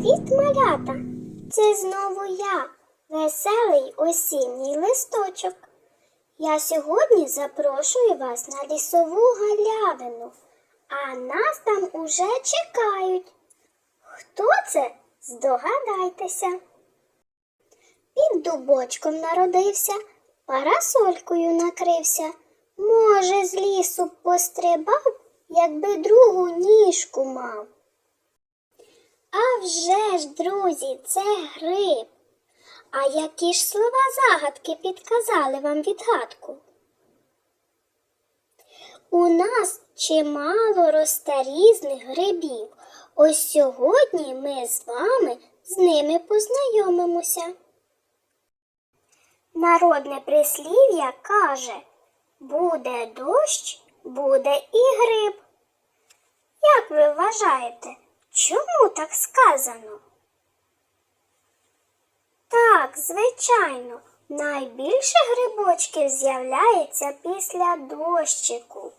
Привіт, малята! Це знову я, веселий осінній листочок. Я сьогодні запрошую вас на лісову галявину, а нас там уже чекають. Хто це? Здогадайтеся. Під дубочком народився, парасолькою накрився. Може, з лісу пострибав, якби другу ніжку мав. А вже ж, друзі, це гриб. А які ж слова загадки підказали вам відгадку? У нас чимало росте різних грибів. Ось сьогодні ми з вами з ними познайомимося. Народне прислів'я каже буде дощ, буде і гриб. Як ви вважаєте, чому так сказано? Так, звичайно, найбільше грибочків з'являється після дощику.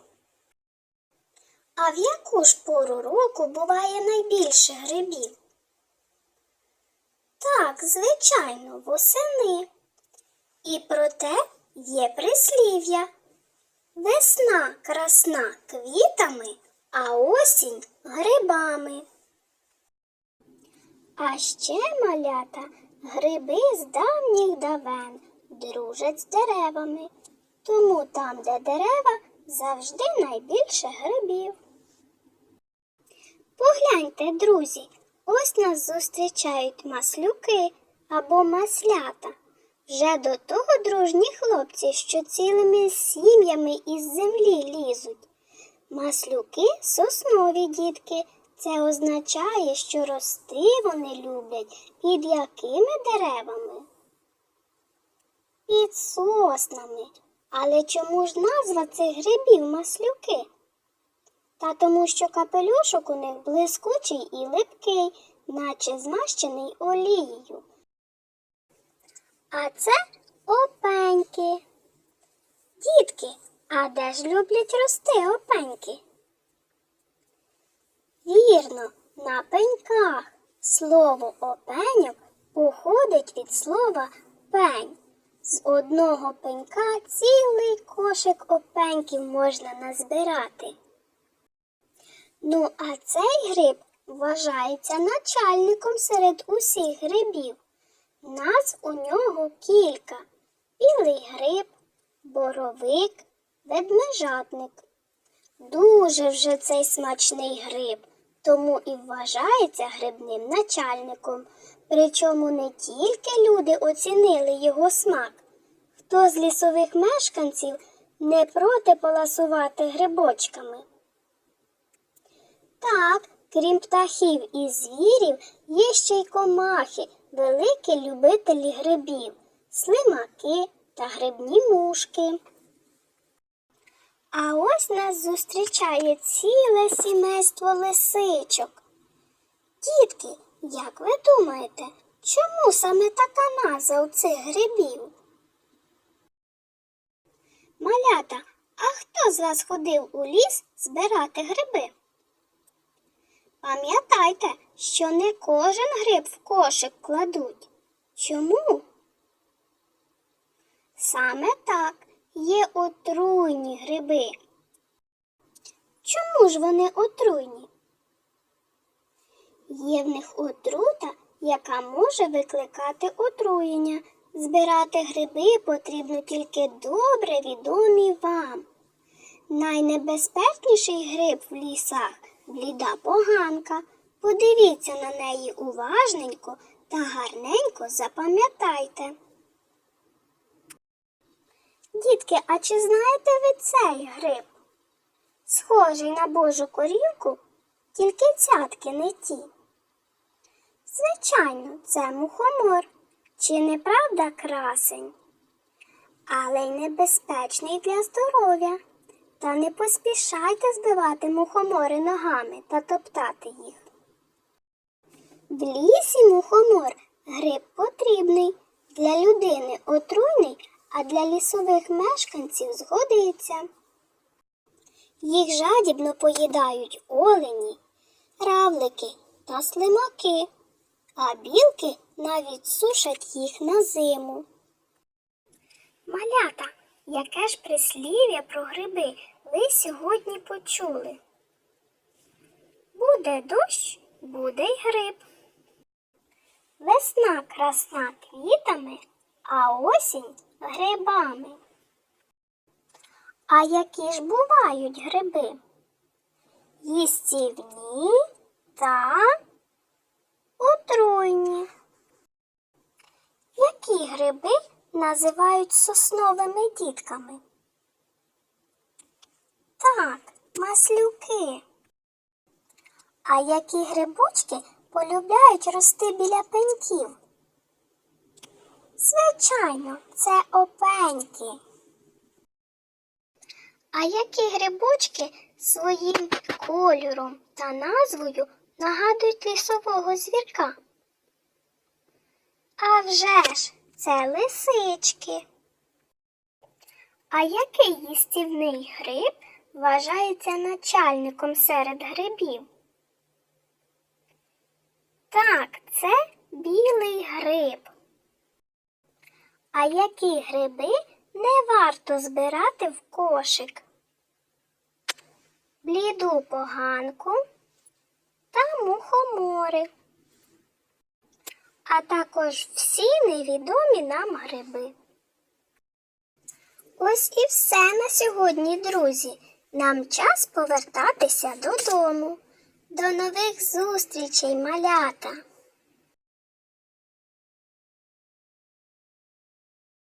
А в яку ж пору року буває найбільше грибів? Так, звичайно, восени. І проте є прислів'я. Весна красна квітами, а осінь грибами. А ще малята гриби з давніх давен дружать з деревами. Тому там, де дерева, завжди найбільше грибів. Погляньте, друзі, ось нас зустрічають маслюки або маслята. Вже до того дружні хлопці, що цілими сім'ями із землі лізуть. Маслюки соснові дітки. Це означає, що рости вони люблять під якими деревами? Під соснами. Але чому ж назва цих грибів маслюки? Та тому, що капелюшок у них блискучий і липкий, наче змащений олією. А це опеньки. Дітки, а де ж люблять рости опеньки? Вірно, на пеньках. Слово опеньок походить від слова пень. З одного пенька цілий кошик опеньків можна назбирати. Ну, а цей гриб вважається начальником серед усіх грибів. Нас у нього кілька білий гриб, боровик, ведмежатник. Дуже вже цей смачний гриб, тому і вважається грибним начальником. Причому не тільки люди оцінили його смак. Хто з лісових мешканців не проти поласувати грибочками? Так, крім птахів і звірів, є ще й комахи, великі любителі грибів, слимаки та грибні мушки. А ось нас зустрічає ціле сімейство лисичок. Дітки, як ви думаєте, чому саме така назва у цих грибів? Малята, а хто з вас ходив у ліс збирати гриби? Пам'ятайте, що не кожен гриб в кошик кладуть. Чому? Саме так є отруйні гриби. Чому ж вони отруйні? Є в них отрута, яка може викликати отруєння. Збирати гриби потрібно тільки добре відомі вам. Найнебезпечніший гриб в лісах бліда поганка. Подивіться на неї уважненько та гарненько запам'ятайте. Дітки, а чи знаєте ви цей гриб? Схожий на божу корівку, тільки цятки не ті. Звичайно, це мухомор, чи не правда красень, але й небезпечний для здоров'я. Та не поспішайте збивати мухомори ногами та топтати їх. В лісі мухомор гриб потрібний, для людини отруйний, а для лісових мешканців згодиться. Їх жадібно поїдають олені, равлики та слимаки. а білки навіть сушать їх на зиму. Малята, яке ж прислів'я про гриби ви сьогодні почули? Буде дощ, буде й гриб. Весна красна квітами, а осінь грибами. А які ж бувають гриби? Їстівні та отруйні. Які гриби називають сосновими дітками? Так, маслюки. А які грибочки полюбляють рости біля пеньків? Звичайно, це опеньки. А які грибочки своїм кольором та назвою нагадують лісового звірка? А вже ж, це лисички. А який їстівний гриб вважається начальником серед грибів? Так, це білий гриб. А які гриби не варто збирати в кошик? Бліду поганку та мухомори, а також всі невідомі нам гриби. Ось і все на сьогодні, друзі. Нам час повертатися додому. До нових зустрічей, малята!